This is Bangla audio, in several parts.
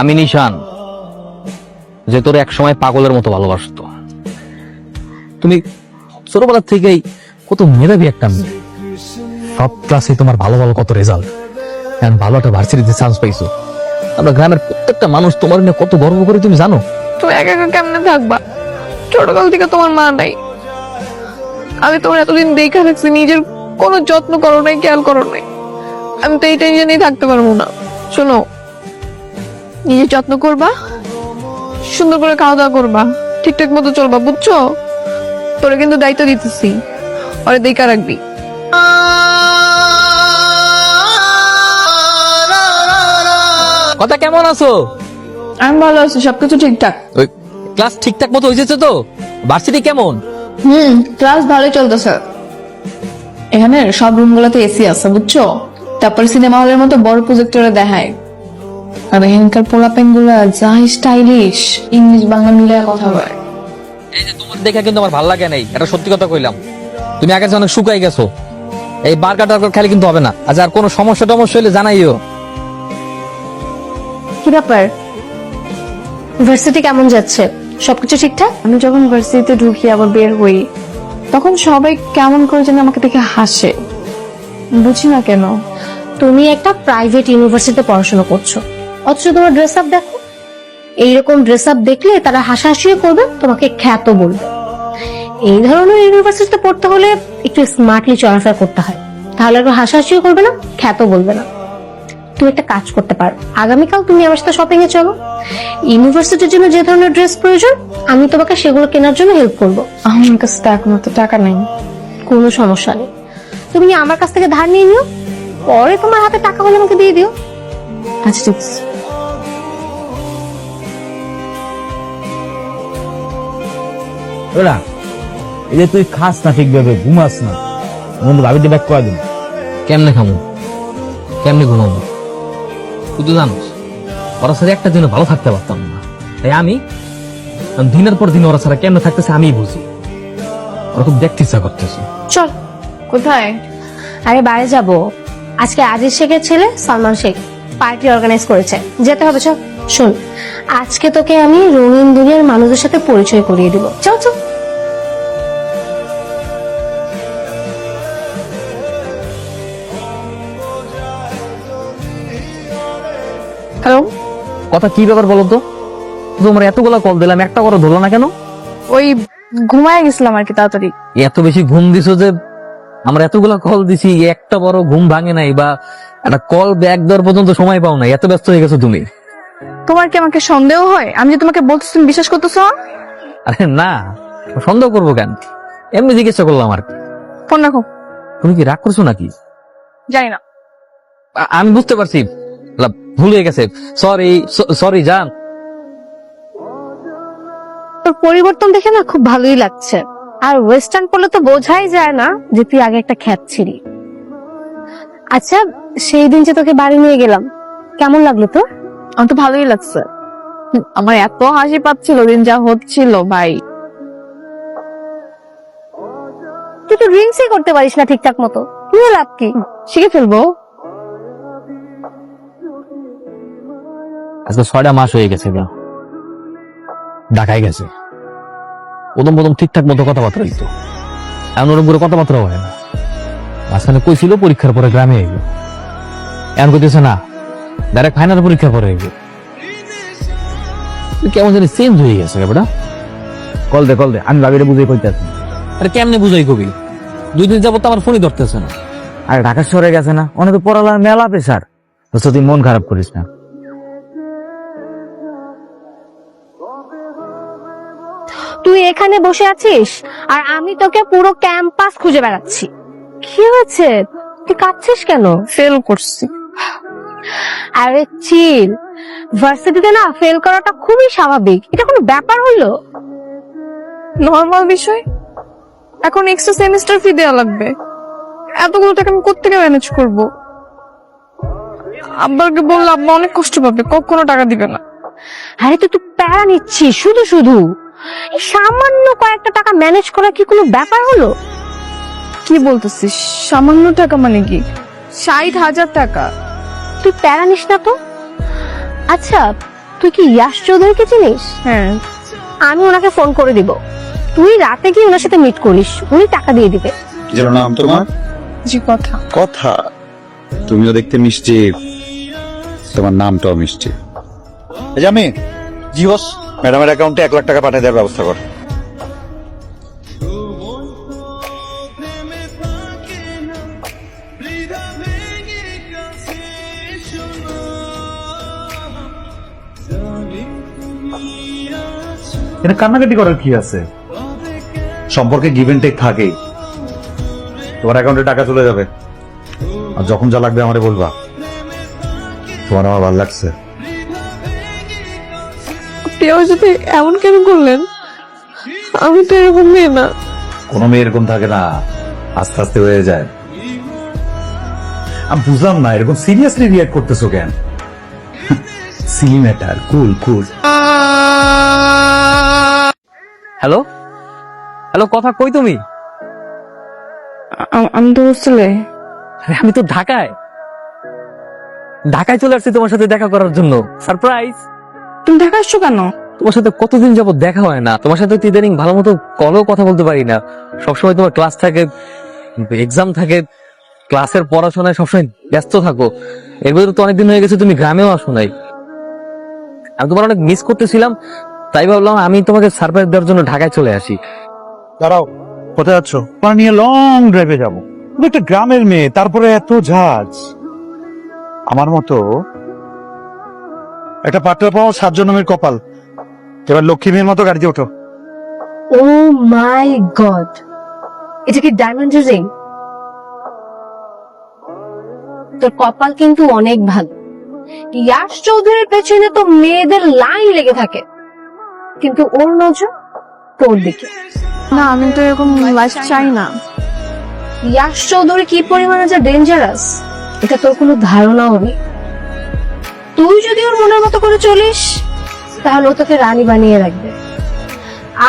আমি নিশান, যে তোর এক সময় পাগলের মতো ভালোবাসতো। তুমি ছোটবেলা থেকেই কত মেধাবী একটা মেয়ে। সব ক্লাসে তোমার ভালো ভালো কত রেজাল্ট এখন ভালো একটা ভার্সিটিতে চান্স পাইছো। আমরা গ্রামের প্রত্যেকটা মানুষ তোমার নিয়ে কত গর্ব করে, তুমি জানো? তুমি একা একা কেমনে থাকবা? ছোটকাল থেকে তোমার মা নাই। আমি তোমার এতদিন দেখে রাখছি নিজের কোনো যত্ন করো নাই, খেয়াল করো নাই। আমি তো এই টেনশনেই থাকতে পারব না। শোনো নিজের যত্ন করবা? সুন্দর করে খাওয়া দাওয়া করবা? ঠিকঠাক মতো চলবা বুঝছ? তোরে কিন্তু দায়িত্ব দিতেছি। ওরে দেখা রাখবি। কথা কেমন আছো? আমি ভালো আছি সবকিছু ঠিকঠাক। ওই ক্লাস ঠিকঠাক মতো হয়েছে তো? ভার্সিটি কেমন? হুম ক্লাস ভালোই চলতেছে। এখানে সব রুম গুলোতে এসি আছে বুঝছ? তারপর সিনেমা হলের মতো বড় প্রজেক্টরে দেখায়। আর এখানকার পোলাপেনগুলা যা স্টাইলিশ ইংলিশ বাংলা মিলে কথা বলে। এই যে তোমার দেখে কিন্তু আমার ভালো লাগে নাই এটা সত্যি কথা কইলাম। তুমি আগে অনেক শুকাই গেছো এই বার্গার টার্গার খালি কিন্তু হবে না। আচ্ছা আর কোনো সমস্যা টমস্যা হলে জানাইও। কি ব্যাপার? ভার্সিটি কেমন যাচ্ছে? সবকিছু ঠিকঠাক? আমি যখন ভার্সিটিতে ঢুকি আবার বের হই তখন সবাই কেমন করে যেন আমাকে দেখে হাসে। বুঝি না কেন। তুমি একটা প্রাইভেট ইউনিভার্সিটিতে পড়াশোনা করছ। অথচ তোমার ড্রেস আপ দেখো। এইরকম ড্রেস আপ দেখলে তারা হাসাহাসিও করবে তোমাকে খ্যাত বলবে। এই ধরনের ইউনিভার্সিটিতে পড়তে হলে একটু স্মার্টলি চলাফেরা করতে হয়। তাহলে একটু হাসাহাসিও করবে না খ্যাত বলবে না। তুমি একটা কাজ করতে পারো। আগামীকাল তুমি আমার সাথে শপিং এ চলো। ইউনিভার্সিটির জন্য যে ধরনের ড্রেস প্রয়োজন আমি তোমাকে সেগুলো কেনার জন্য হেল্প করব। আমার কাছে তো এখন তো টাকা নেই। কোনো সমস্যা নেই। তুমি আমার কাছ থেকে ধার নিয়ে নিও। পরে তোমার হাতে টাকা হলে আমাকে দিয়ে দিও। আচ্ছা ঠিক আছে। ওরা এই যে তুই খাস না ঠিকভাবে ঘুমাস না। বন্ধু ভাবিতে ব্যাক করে দিন। কেমনে খামু? কেমনে ঘুমাবো? তুই তো জানিস ওরা সাথে একটা দিনে ভালো থাকতে পারতাম না। তাই আমি আমি দিনের পর দিন ওরা ছাড়া কেমনে থাকতেছে আমিই বুঝি। ওরা খুব দেখতে ইচ্ছা করতেছে। চল কোথায়? আরে বাইরে যাব। আজকে আজিজ শেখের ছেলে সালমান শেখ পার্টি অর্গানাইজ করেছে। যেতে হবে চল। শোন আজকে তোকে আমি রঙিন দুনিয়ার মানুষদের সাথে পরিচয় করিয়ে দিব। চল চল। কথা কি ব্যাপার বলো তো? তোমার এতগুলা কল দিলাম একটা করে ধরলো না কেন? ওই ঘুমায় গেছিলাম আর কি তাড়াতাড়ি। এত বেশি ঘুম দিছো যে আমরা এতগুলা কল দিছি একটা বড় ঘুম ভাঙে নাই বা একটা কল ব্যাক দেওয়ার পর্যন্ত সময় পাও নাই। এত ব্যস্ত হয়ে গেছো তুমি। তোমার কি আমাকে সন্দেহ হয়? আমি যে তোমাকে বলতেছি তুমি বিশ্বাস করতেছো? না? আরে না সন্দেহ করব কেন? এমনি জিজ্ঞাসা করলাম আর কি। ফোন রাখো। তুমি কি রাগ করছ নাকি? জানি না। আ- আমি বুঝতে পারছি। লা, ভুল গেছে। সরি সরি জান। তোর পরিবর্তন দেখে না খুব ভালোই লাগছে। আর ওয়েস্টার্ন পড়লে তো বোঝাই যায় না যে তুই আগে একটা খ্যাত ছিলি। আচ্ছা সেই দিন যে তোকে বাড়ি নিয়ে গেলাম কেমন লাগল তোর? আমার তো ভালোই লাগছে। আমার এত হাসি পাচ্ছিল দিন যা হচ্ছিল ভাই। তুই তো ড্রিঙ্কসই করতে পারিস না ঠিকঠাক মতো। নিয়ে লাভ কি? শিখে ফেলব। আজকে ছয়টা মাস হয়ে গেছে গা। ঢাকায় গেছে। প্রথম প্রথম ঠিকঠাক মতো কথাবার্তা হইতো। এমন ওরকম করে কথাবার্তা হয় না। মাঝখানে কইছিল পরীক্ষার পরে গ্রামে আইব। এমন কইতেছে না ডাইরেক্ট ফাইনাল পরীক্ষার পরে আইব। কেমন জানি চেঞ্জ হয়ে গেছে বেটা। কল দে কল দে আমি ভাবিরে বুঝে কইতাছি। আরে কেমনে বুঝাই কবি? দুই দিন যাবত আমার ফোনই ধরতেছে না। আরে ঢাকা শহরে গেছে না অনেক পড়ালার মেলা দোস্ত তুই মন খারাপ করিস না। তুই এখানে বসে আছিস? আর আমি তোকে পুরো ক্যাম্পাস খুঁজে বেড়াচ্ছি। কি হয়েছে? তুই কাঁদছিস কেন? ফেল করছি। আরে চিল ভার্সিটিতে না ফেল করাটা খুবই স্বাভাবিক। এটা কোনো ব্যাপার হলো? নর্মাল বিষয়? এখন এক্সট্রা সেমিস্টার ফি দেওয়া লাগবে। এতগুলো টাকা আমি কোথেকে ম্যানেজ করব? আব্বাকে বললে আব্বা অনেক কষ্ট পাবে কখনো টাকা দিবে না। আরে তো তুই প্যারা নিচ্ছিস শুধু শুধু। এই সামান্য কয়েকটা টাকা ম্যানেজ করা কি কোনো ব্যাপার হলো? কি বলতেছিস? সামান্য টাকা মানে কি? ষাট হাজার টাকা। তুই প্যারা নিস না তো? আচ্ছা তুই কি ইয়াশ চৌধুরীকে চিনিস? হ্যাঁ। আমি ওনাকে ফোন করে দিব। তুই রাতে গিয়ে ওনার সাথে মিট করিস উনি টাকা দিয়ে দিবে। যেন নাম তোমার? জি কথা। কথা? তুমিও দেখতে মিষ্টি। তোমার নামটাও মিষ্টি। যে জি বস। ম্যাডামের অ্যাকাউন্টে এক লাখ টাকা পাঠিয়ে দেওয়ার ব্যবস্থা কর। এটা কান্নাকাটি করার কি আছে? সম্পর্কে গিভ এন্ড টেক থাকেই। তোমার অ্যাকাউন্টে টাকা চলে যাবে। আর যখন যা লাগবে আমারে বলবা। তোমার আমার ভালো লাগছে। আপনি আমার সাথে এমন কেন করলেন? আমি তো এরকম মেয়ে না। কোনো মেয়ে এরকম থাকে না আস্তে আস্তে হয়ে যায়। আমি বুঝলাম না এরকম সিরিয়াসলি রিয়াক্ট করতেছো কেন? Silly matter cool cool hello hello কথা কই তুমি? আমি তো হোস্টেলে। আমি তো ঢাকায়। ঢাকায় চলে আসছি তোমার সাথে দেখা করার জন্য। সারপ্রাইজ তুমি দেখা আসছো কেন? তোমার সাথে কতদিন যাবত দেখা হয় না? তোমার সাথে তো ইদানিং ভালো মতো কলেও কথা বলতে পারি না। সবসময় তোমার ক্লাস থাকে এক্সাম থাকে ক্লাসের পড়াশোনায় সবসময় ব্যস্ত থাকো। এর ভিতরে তো অনেকদিন হয়ে গেছে তুমি গ্রামেও আসো নাই। আমি তোমার অনেক মিস করতেছিলাম তাই ভাবলাম আমি তোমাকে সারপ্রাইজ দেওয়ার জন্য ঢাকায় চলে আসি। দাঁড়াও কোথায় যাচ্ছ? তোমার নিয়ে লং ড্রাইভে যাব। তুমি একটা গ্রামের মেয়ে তারপরে এত ঝাঁজ। আমার মতো একটা পাত্র পাওয়া সাত জন্মের কপাল। এবার লক্ষ্মী মেয়ের মতো গাড়িতে ওঠো। Oh my god. এটা কি ডায়মন্ড রিং তোর কপাল কিন্তু অনেক ভালো। ইয়াশ চৌধুরীর পেছনে তো মেয়েদের লাইন লেগে থাকে। কিন্তু ওর নজর তোর দিকে। না আমি তো এরকম লাইফ চাই না। ইয়াশ চৌধুরী কি পরিমাণে যে ডেঞ্জারাস এটা তোর কোনো ধারণাও নেই। তুই যদি ওর মনের মতো করে চলিস, তাহলে ও তোকে রানী বানিয়ে রাখবে।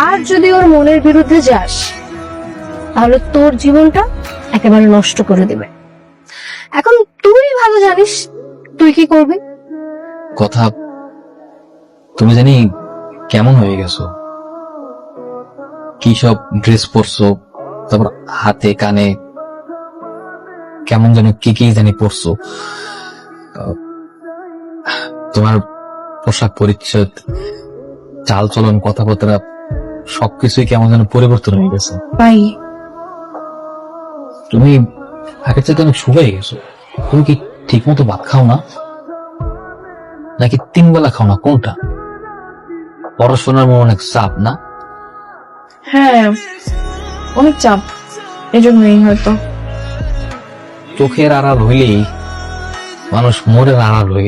আর যদি ওর মনের বিরুদ্ধে যাস, তাহলে তোর জীবনটা একেবারে নষ্ট করে দেবে। এখন তুই ভালো জানিস, তুই কি করবি? কথা, তুমি জানি কেমন হয়ে গেছো? কি সব ড্রেস পরছো? তারপর হাতে, কানে, কেমন যেন কি কি জানি পরছো? তোমার পোশাক পরিচ্ছদ চাল চলন কথাবার্তা সবকিছুই কেমন যেন পরিবর্তন হয়ে গেছে। ভাই। তুমি আগের চাইতে অনেক শুকাই গেছো। তুমি কি ঠিক মতো ভাত খাও না? নাকি তিন বেলা খাও না? কোনটা? পড়াশোনার মনে অনেক চাপ না? হ্যাঁ অনেক চাপ। এই জন্যই হয়তো। চোখের আড়াল হইলেই মানুষ মোড়ের আড়াল হয়ে